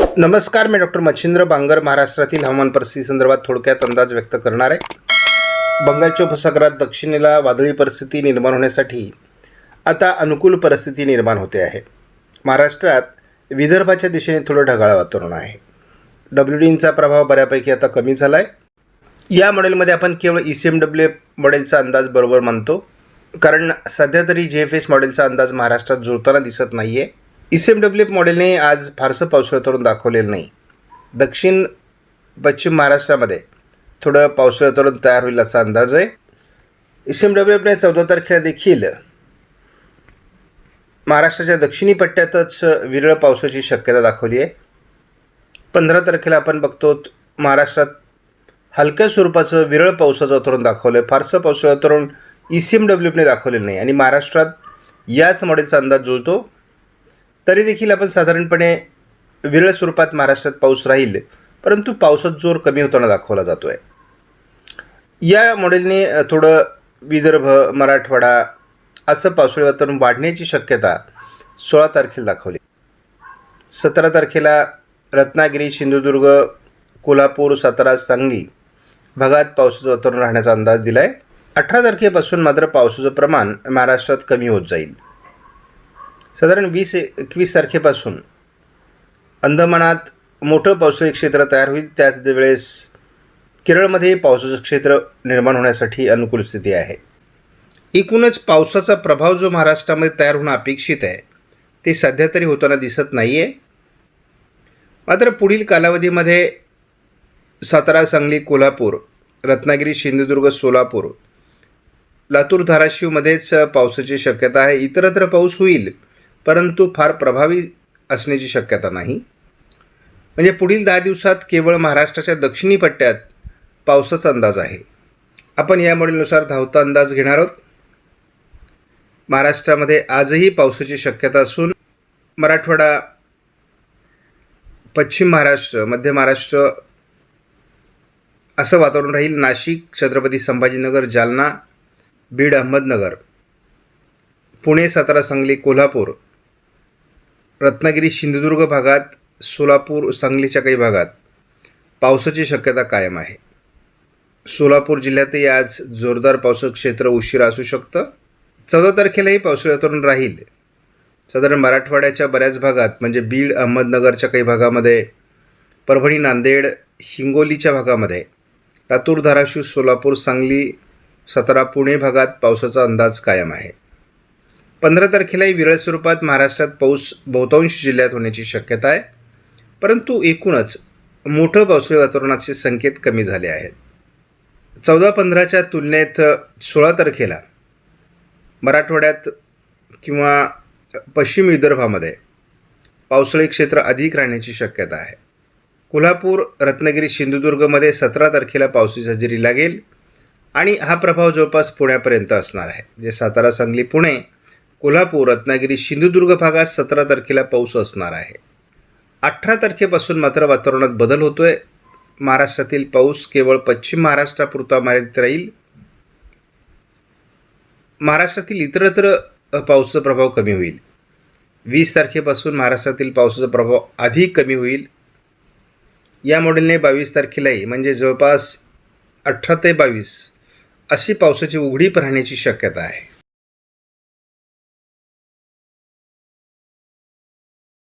नमस्कार मी डॉक्टर मच्छिंद्र बांगर महाराष्ट्रातील हवामान परिस्थिती संदर्भात थोडक्यात अंदाज व्यक्त करणार आहे. बंगालच्या उपसागरात दक्षिणेला वादळी परिस्थिती निर्माण होण्यासाठी आता अनुकूल परिस्थिती निर्माण होते आहे. महाराष्ट्रात विदर्भाच्या दिशेने थोडं ढगाळ वातावरण आहे. डब्ल्यू डीनचा प्रभाव बऱ्यापैकी आता कमी झाला आहे या मॉडेलमध्ये आपण केवळ ई सी एम डब्ल्यू मॉडेलचा अंदाज बरोबर मानतो. कारण सध्या तरी जे एफ एस मॉडेलचा अंदाज महाराष्ट्रात जुळताना दिसत नाही आहे एम डब्ल्यू मॉडेलने आज फारसं पावसाळं तरुण दाखवलेलं नाही. दक्षिण पश्चिम महाराष्ट्रामध्ये थोडं पावसाळं तरुण तयार होईल असा अंदाज आहे. ई सी एम डब्ल्यू चौदा तारखेला देखील महाराष्ट्राच्या दक्षिणी पट्ट्यातच विरळ पावसाची शक्यता दाखवली आहे. पंधरा तारखेला आपण बघतो महाराष्ट्रात हलक्या स्वरूपाचं विरळ पावसाचं वातावरण दाखवलं आहे फारसं पावसाचं वातावरण ई सी एम डब्ल्यूने दाखवलेलं नाही आणि महाराष्ट्रात याच मॉडेलचा अंदाज जुळतो. तरी देखील आपण साधारणपणे विरळ स्वरूपात महाराष्ट्रात पाऊस राहील परंतु पावसात जोर कमी होताना दाखवला जातो आहे या मॉडेलने थोडं विदर्भ मराठवाडा असं पावसाळी वातावरण वाढण्याची शक्यता सोळा तारखेला दाखवली. सतरा तारखेला रत्नागिरी सिंधुदुर्ग कोल्हापूर सातारा सांगली भागात पावसाचं वातावरण राहण्याचा अंदाज दिला आहे अठरा तारखेपासून मात्र पावसाचं प्रमाण महाराष्ट्रात कमी होत जाईल. साधारण वीस एकवीस तारखेपासून अंदमानात मोठं पावसाळी क्षेत्र तयार होईल. त्याच वेळेस केरळमध्ये पावसाचं क्षेत्र निर्माण होण्यासाठी अनुकूल स्थिती आहे. एकूणच पावसाचा प्रभाव जो महाराष्ट्रामध्ये तयार होणं अपेक्षित आहे ते सध्या तरी होताना दिसत नाही आहे मात्र पुढील कालावधीमध्ये सातारा सांगली कोल्हापूर रत्नागिरी सिंधुदुर्ग सोलापूर लातूर धाराशिवमध्येच पावसाची शक्यता आहे. इतरत्र पाऊस होईल. परंतु फार प्रभावी असण्याची शक्यता नाही. म्हणजे पुढील दहा दिवसात केवळ महाराष्ट्राच्या दक्षिणी पट्ट्यात पावसाचा अंदाज आहे. आपण या मॉडेलनुसार धावता अंदाज घेणार आहोत. महाराष्ट्रामध्ये आजही पावसाची शक्यता असून मराठवाडा पश्चिम महाराष्ट्र मध्य महाराष्ट्र असं वातावरण राहील. नाशिक छत्रपती संभाजीनगर जालना बीड अहमदनगर पुणे सातारा सांगली कोल्हापूर रत्नागिरी सिंधुदुर्ग भागात सोलापूर सांगलीच्या काही भागात पावसाची शक्यता कायम आहे. सोलापूर जिल्ह्यातही आज जोरदार पावसाचं क्षेत्र उशिरा असू शकतं. चौदा तारखेलाही पावसाळी वातावरण राहील. साधारण मराठवाड्याच्या बऱ्याच भागात म्हणजे बीड अहमदनगरच्या काही भागामध्ये परभणी नांदेड हिंगोलीच्या भागामध्ये लातूर धाराशिव सोलापूर सांगली सातारा पुणे भागात पावसाचा अंदाज कायम आहे. पंधरा तारखेलाही विरळ स्वरूपात महाराष्ट्रात पाऊस बहुतांश जिल्ह्यात होण्याची शक्यता आहे. परंतु एकूणच मोठं पावसाळी वातावरणाचे संकेत कमी झाले आहेत. चौदा पंधराच्या तुलनेत सोळा तारखेला मराठवाड्यात किंवा पश्चिम विदर्भामध्ये पावसाळी क्षेत्र अधिक राहण्याची शक्यता आहे. कोल्हापूर रत्नागिरी सिंधुदुर्गमध्ये सतरा तारखेला पावसाची हजेरी लागेल आणि हा प्रभाव जवळपास पुण्यापर्यंत असणार आहे. जे सातारा सांगली पुणे कोल्हापूर रत्नागिरी सिंधुदुर्ग भागात सतरा तारखेला पाऊस असणार आहे. अठरा तारखेपासून मात्र वातावरणात बदल होतोय. महाराष्ट्रातील पाऊस केवळ पश्चिम महाराष्ट्रापुरता मर्यादित राहील. महाराष्ट्रातील इतरत्र पाऊसचा पावसाचा प्रभाव कमी होईल. वीस तारखेपासून महाराष्ट्रातील पावसाचा प्रभाव अधिक कमी होईल. या मॉडेलने बावीस तारखेलाही म्हणजे जवळपास अठरा ते बावीस अशी पावसाची उघडीप राहण्याची शक्यता आहे.